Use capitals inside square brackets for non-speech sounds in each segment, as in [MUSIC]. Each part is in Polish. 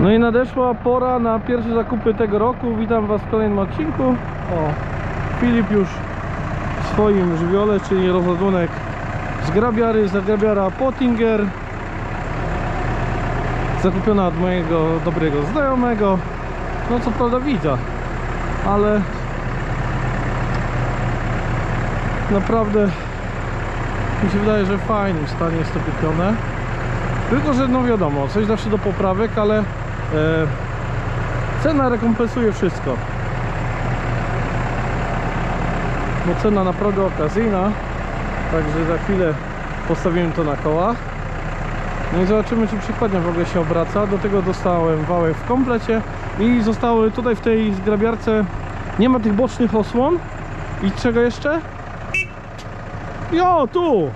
No i nadeszła pora na pierwsze zakupy tego roku. Witam Was w kolejnym odcinku. O, Filip już w swoim żywiole, czyli rozładunek z grabiary, z grabiara Pottinger. Zakupiona od mojego dobrego znajomego. No co prawda widza, ale naprawdę mi się wydaje, że w fajnym stanie jest to kupione. Tylko, że no wiadomo, coś zawsze do poprawek, ale cena rekompensuje wszystko. Bo cena naprawdę okazyjna. Także za chwilę postawimy to na kołach. No i zobaczymy, czy przykładnia w ogóle się obraca. Do tego dostałem wałek w komplecie i zostały tutaj w tej zgrabiarce nie ma tych bocznych osłon. I czego jeszcze? Jo, tu!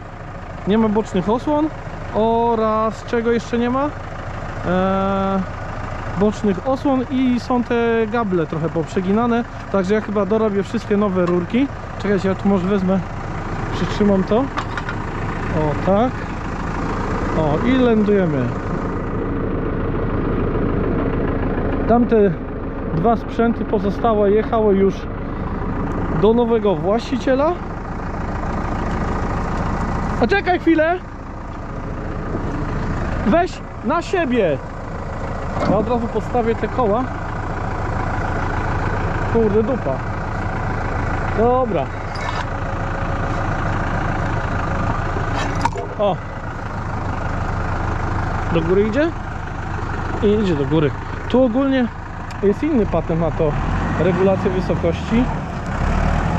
Nie ma bocznych osłon oraz czego jeszcze nie ma? Eee, bocznych osłon i są te gable trochę poprzeginane. Także ja chyba dorobię wszystkie nowe rurki. Czekajcie, ja tu może wezmę, przytrzymam to. O, tak. O, i lądujemy. Tamte dwa sprzęty pozostałe jechały już do nowego właściciela. A czekaj chwilę! Weź na siebie! Ja od razu postawię te koła. Kurde dupa. Dobra. O. Do góry idzie? I idzie do góry. Tu ogólnie jest inny patent na to. Regulację wysokości.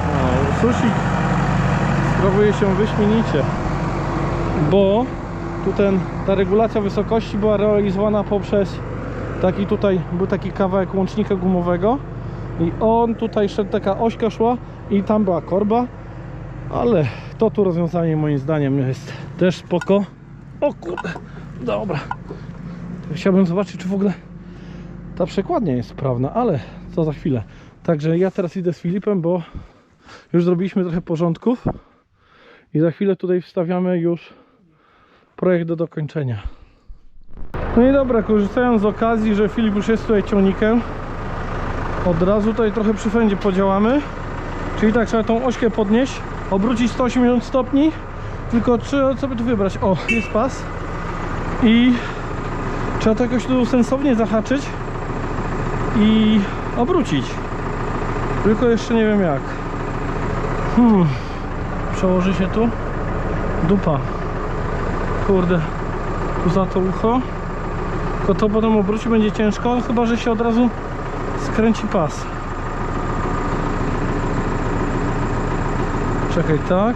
O, susik sprawuje się wyśmienicie. Bo tu ten, ta regulacja wysokości była realizowana poprzez taki tutaj, był taki kawałek łącznika gumowego i on tutaj szedł, taka ośka szła i tam była korba ale to tu rozwiązanie moim zdaniem jest też spoko. O kurde, dobra. Chciałbym zobaczyć czy w ogóle ta przekładnia jest sprawna, ale to za chwilę. Także ja teraz idę z Filipem, bo już zrobiliśmy trochę porządków i za chwilę tutaj wstawiamy już projekt do dokończenia. No i dobra, korzystając z okazji, że Filip już jest tutaj ciągnikiem, od razu tutaj trochę przy fędzie podziałamy. Czyli tak, trzeba tą ośkę podnieść, obrócić 180 stopni, tylko trzeba sobie tu wybrać. O, jest pas. I trzeba to jakoś tu sensownie zahaczyć i obrócić. Tylko jeszcze nie wiem jak. Hmm. Przełoży się tu. Dupa. Kurde. Tu za to ucho. Tylko to potem obrócić będzie ciężko, chyba że się od razu skręci pas. Czekaj, tak.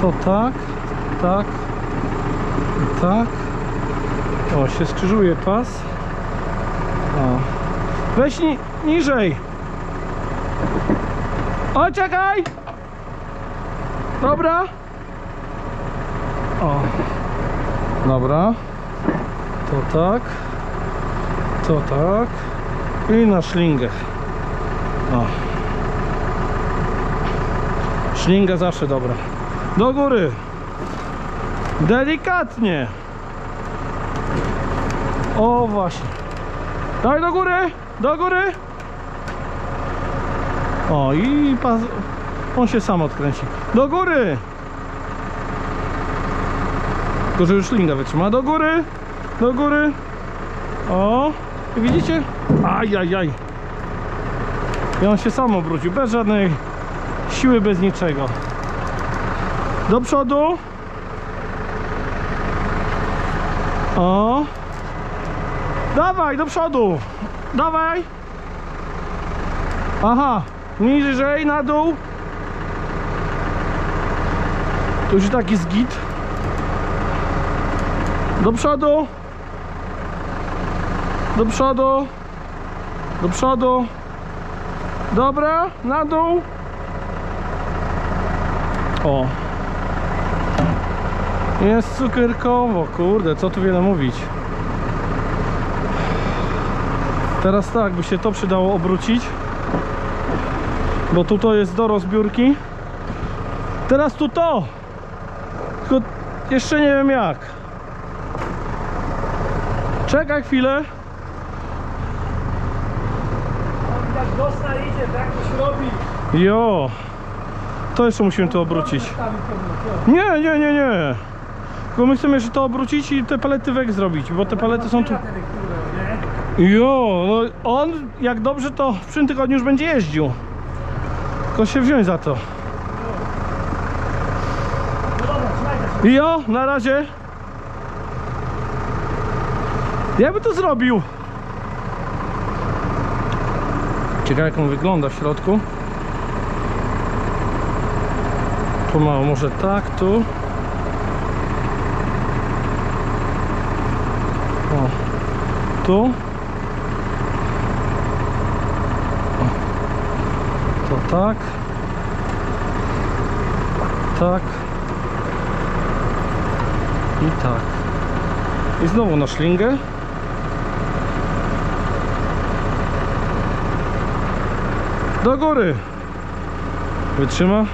To tak, tak tak. O, się skrzyżuje pas. O. Weź ni niżej. O, czekaj! Dobra. O. Dobra. To tak. To tak. I na szlingę. O. Szlinga zawsze dobra. Do góry. Delikatnie. O właśnie. Daj do góry. Do góry. O i pas... on się sam odkręci. Do góry. Tylko, że już szlinga wytrzyma. Do góry. Do góry. O. Widzicie? Ajajaj. I on się sam obrócił. Bez żadnej siły, bez niczego. Do przodu. O. Dawaj, do przodu. Dawaj. Aha. Niżej, na dół. Tu już taki zgit. Do przodu. Do przodu. Do przodu. Dobra, na dół. O. Jest cukierkowo, kurde, co tu wiele mówić. Teraz tak, by się to przydało obrócić. Bo tu to jest do rozbiórki. Teraz tu to. Tylko jeszcze nie wiem jak. Czekaj chwilę. Jak Gosna idzie, tak to się robi. Jo. To jeszcze musimy to obrócić. Co? Nie, nie, nie, nie. Tylko my chcemy jeszcze to obrócić i te palety wek zrobić, bo te palety są tu... Jo, no on jak dobrze to w przyszłym tygodniu już będzie jeździł. Tylko się wziąć za to. No. Jo, na razie. Ja by to zrobił. Ciekawe jak on wygląda w środku. Pomału, może tak, tu. O, tu. O, to tak. Tak. I tak. I znowu na szlingę. Do góry. Wytrzyma.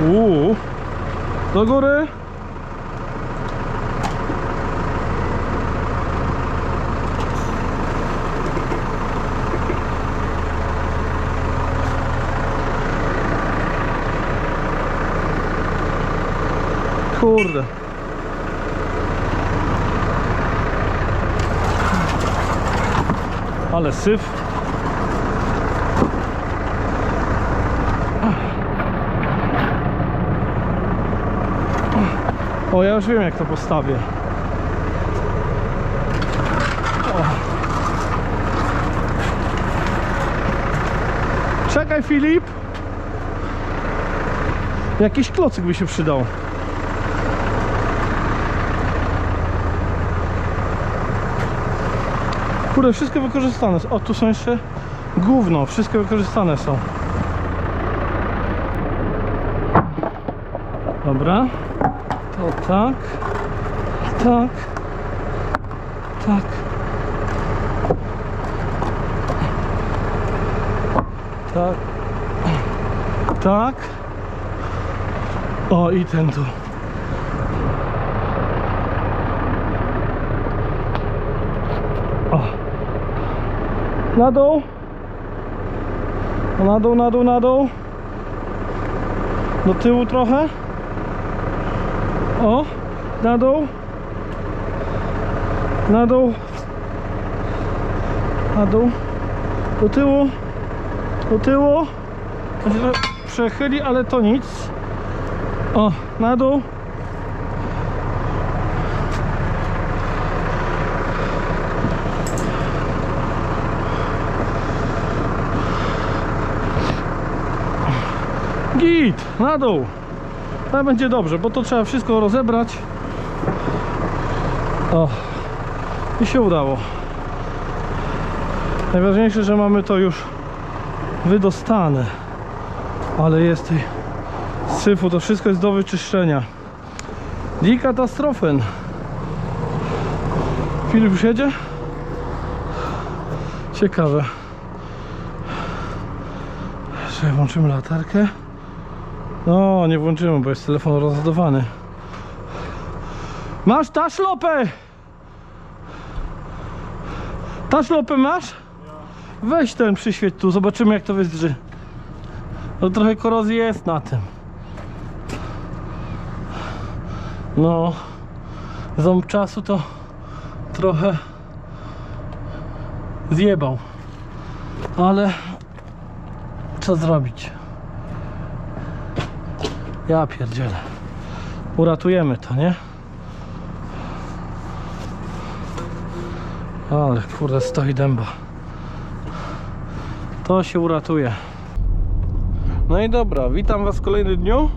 Uuu. Do góry. Kurde. Ale syf. O, ja już wiem jak to postawię. Czekaj Filip. Jakiś klocyk by się przydał. Kurde, wszystkie wykorzystane. O, tu są jeszcze gówno, wszystkie wykorzystane są. Dobra. To tak. Tak. Tak. Tak. Tak. O, i ten tu. Na dół. Na dół, na dół, na dół. Do tyłu trochę. O, na dół. Na dół. Na dół. Do tyłu. Do tyłu. Przechyli, ale to nic. O, na dół. Git, na dół. To będzie dobrze, bo to trzeba wszystko rozebrać. O, i się udało. Najważniejsze, że mamy to już wydostane. Ale jest tej syfu, to wszystko jest do wyczyszczenia. Die katastrofen. Filip już jedzie? Ciekawe. Jeszcze włączymy latarkę. No, nie włączymy, bo jest telefon rozładowany. Masz taszlopę! Taszlopę masz? Weź ten przyświeć tu, zobaczymy jak to wydrzy. No trochę korozji jest na tym. No, ząb czasu to trochę zjebał. Ale co zrobić? Ja pierdzielę. Uratujemy to, nie? Ale kurde, stoi dęba. To się uratuje. No i dobra, witam Was w kolejnym dniu.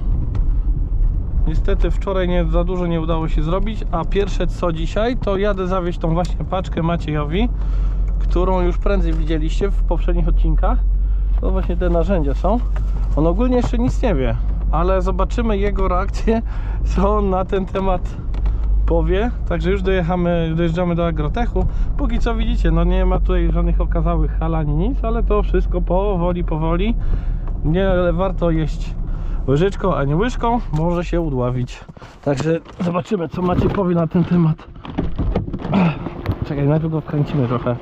Niestety wczoraj nie, za dużo nie udało się zrobić, a pierwsze co dzisiaj, to jadę zawieźć tą właśnie paczkę Maciejowi, którą już prędzej widzieliście w poprzednich odcinkach. To właśnie te narzędzia są. On ogólnie jeszcze nic nie wie, ale zobaczymy jego reakcję, [LAUGHS] co on na ten temat powie. Także już dojechamy, dojeżdżamy do Agrotechu. Póki co widzicie, no nie ma tutaj żadnych okazałych hal ani nic, ale to wszystko powoli, powoli. Nie warto jeść łyżeczką, a nie łyżką, może się udławić. Także zobaczymy, co Macie powie na ten temat. Czekaj, najpierw go wkręcimy trochę.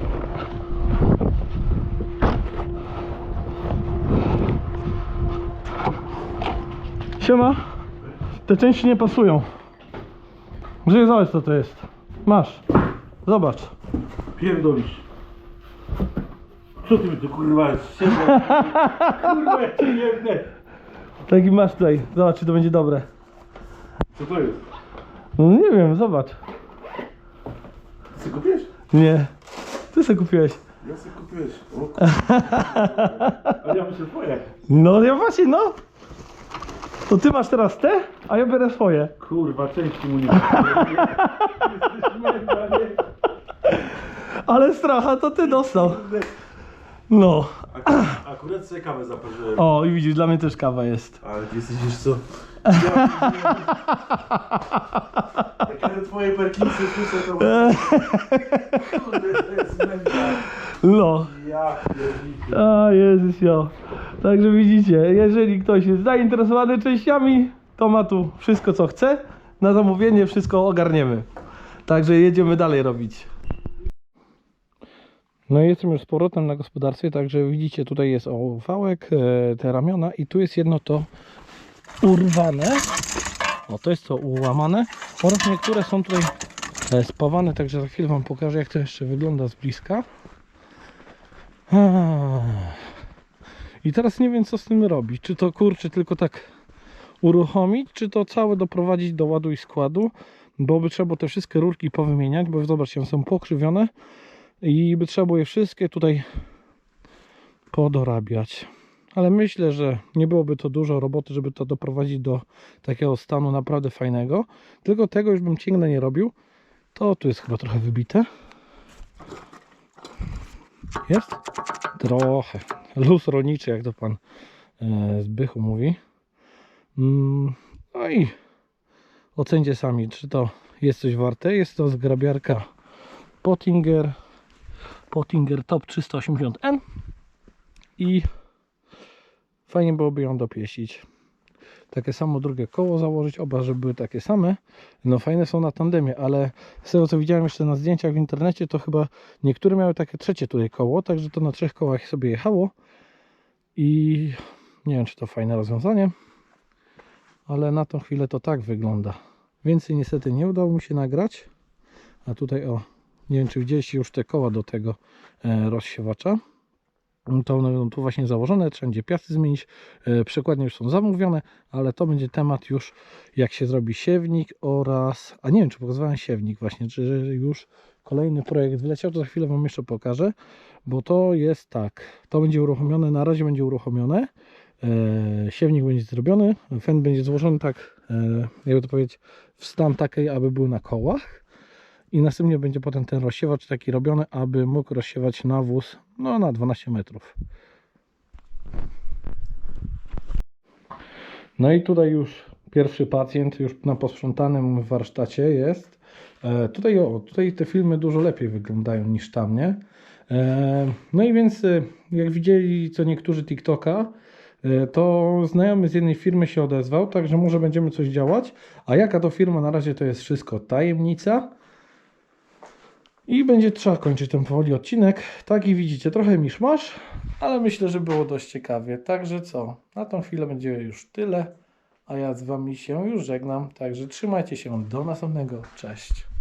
Siema. Te części nie pasują. Grzej, zobacz co to jest. Masz. Zobacz. Pierdolisz. Co ty mi tu kurwa jest? [LAUGHS] Kurwa, ja cię jebnę. Taki masz tutaj. Zobacz, czy to będzie dobre. Co to jest? No nie wiem, zobacz. Ty kupiłeś? Nie. Ty sobie kupiłeś. Ja sobie kupiłeś. O [LAUGHS] kurwa. A ja muszę twoje. No ja właśnie, no. To ty masz teraz te, a ja biorę swoje. Kurwa, części mu nie? [LAUGHS] Ale stracha to ty dostał. No. Akurat, akurat sobie kawę zaparzyłem. O, i widzisz, dla mnie też kawa jest. Ale ty jesteś już co? Ja, [LAUGHS] Jak ale twoje perkinsy słyszę, to... [LAUGHS] Kurde, to jest. No. Ja pierdolę. A Jezus, jo. Także widzicie, jeżeli ktoś jest zainteresowany częściami, to ma tu wszystko co chce. Na zamówienie wszystko ogarniemy. Także jedziemy dalej robić. No i jestem już z powrotem na gospodarstwie, także widzicie tutaj jest o wałek, e, te ramiona i tu jest jedno to urwane. O, to jest to ułamane oraz niektóre są tutaj e, spawane, także za chwilę Wam pokażę jak to jeszcze wygląda z bliska. I teraz nie wiem co z tym robić. Czy to kurczę tylko tak uruchomić, czy to całe doprowadzić do ładu i składu, bo by trzeba te wszystkie rurki powymieniać, bo zobaczcie, one są pokrzywione i by trzeba było je wszystkie tutaj podorabiać. Ale myślę, że nie byłoby to dużo roboty, żeby to doprowadzić do takiego stanu naprawdę fajnego. Tylko tego już bym ciągle nie robił. To tu jest chyba trochę wybite. Jest? Trochę. Luz rolniczy, jak to pan e, Zbychu mówi. Mm, no i ocencie sami, czy to jest coś warte. Jest to zgrabiarka Pottinger Pottinger Top 380N i fajnie byłoby ją dopieścić. Takie samo drugie koło założyć, oba, żeby były takie same. No fajne są na tandemie, ale z tego co widziałem jeszcze na zdjęciach w internecie, to chyba niektóre miały takie trzecie tutaj koło, także to na trzech kołach sobie jechało. I nie wiem, czy to fajne rozwiązanie, ale na tą chwilę to tak wygląda. Więcej niestety nie udało mi się nagrać. A tutaj o, nie wiem czy widzieliście już te koła do tego e, rozsiewacza. To będą tu właśnie założone, trzeba będzie piasty zmienić. E, przekładnie już są zamówione, ale to będzie temat już jak się zrobi siewnik oraz, a nie wiem czy pokazywałem siewnik właśnie, czy już kolejny projekt wyleciał, to za chwilę Wam jeszcze pokażę, bo to jest tak, to będzie uruchomione, na razie będzie uruchomione, e, siewnik będzie zrobiony, fen będzie złożony tak, e, jakby to powiedzieć, w stan taki, aby był na kołach i następnie będzie potem ten rozsiewacz taki robiony, aby mógł rozsiewać nawóz no, na 12 metrów. No i tutaj już pierwszy pacjent już na posprzątanym warsztacie jest. E, tutaj, o, tutaj te filmy dużo lepiej wyglądają niż tam, nie? E, no i więc e, jak widzieli co niektórzy TikToka, to znajomy z jednej firmy się odezwał, także może będziemy coś działać. A jaka to firma na razie to jest wszystko tajemnica. I będzie trzeba kończyć ten powoli odcinek. Tak i widzicie, trochę miszmasz, ale myślę, że było dość ciekawie. Także co, na tą chwilę będzie już tyle, a ja z Wami się już żegnam. Także trzymajcie się, do następnego, cześć.